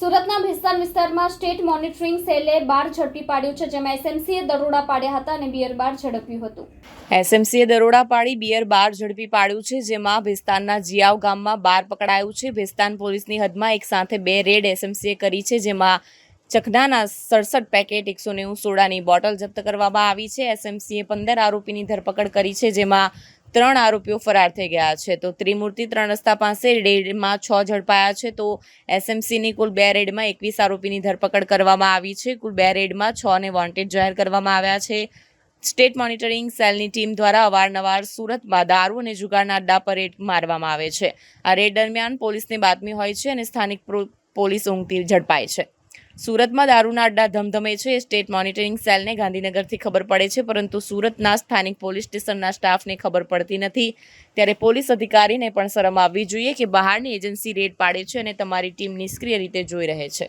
સુરતના ભિસ્તાન વિસ્તારમાં state monitoring સેલે બાર ઝડપી પાડ્યું છે, જેમાં એસએમસીએ દરોડા પાડ્યા હતા અને બિયર બાર ઝડપ્યું હતું. એસએમસીએ દરોડા પાડી બિયર બાર ઝડપી પાડ્યું છે, જેમાં ભેસ્તાનના જિયાવ ગામમાં બાર પકડાયું છે. ભેસ્તાન પોલીસની હદમાં એક સાથે બે રેડ એસએમસીએ કરી છે, જેમાં ચખનાના સડસઠ પેકેટ એકસો નેવું સોડાની બોટલ જપ્ત કરવામાં આવી છે. એસએમસીએ પંદર આરોપીની ધરપકડ કરી છે, જેમાં ત્રણ આરોપીઓ ફરાર થઈ ગયા છે. તો ત્રિમૂર્તિ ત્રણ રસ્તા પાસે રેડમાં છ ઝડપાયા છે. તો એસએમસીની કુલ બે રેડમાં એકવીસ આરોપીની ધરપકડ કરવામાં આવી છે. કુલ બે રેડમાં છ ને વોન્ટેડ જાહેર કરવામાં આવ્યા છે. સ્ટેટ મોનિટરિંગ સેલની ટીમ દ્વારા અવારનવાર સુરતમાં દારૂ અને જુગારના અડ્ડા પર રેડ મારવામાં આવે છે. આ રેડ દરમિયાન પોલીસની બાતમી હોય છે અને સ્થાનિક પોલીસ ઊંઘતી ઝડપાય છે. સુરતમાં દારૂના અડ્ડા ધમધમે છે. સ્ટેટ મોનિટરિંગ સેલને ગાંધીનગરથી ખબર પડે છે, પરંતુ સુરતના સ્થાનિક પોલીસ સ્ટેશનના સ્ટાફને ખબર પડતી નથી. ત્યારે પોલીસ અધિકારીને પણ શરમ આવવી જોઈએ કે બહારની એજન્સી રેડ પાડે છે અને તમારી ટીમ નિષ્ક્રિય રીતે જોઈ રહે છે.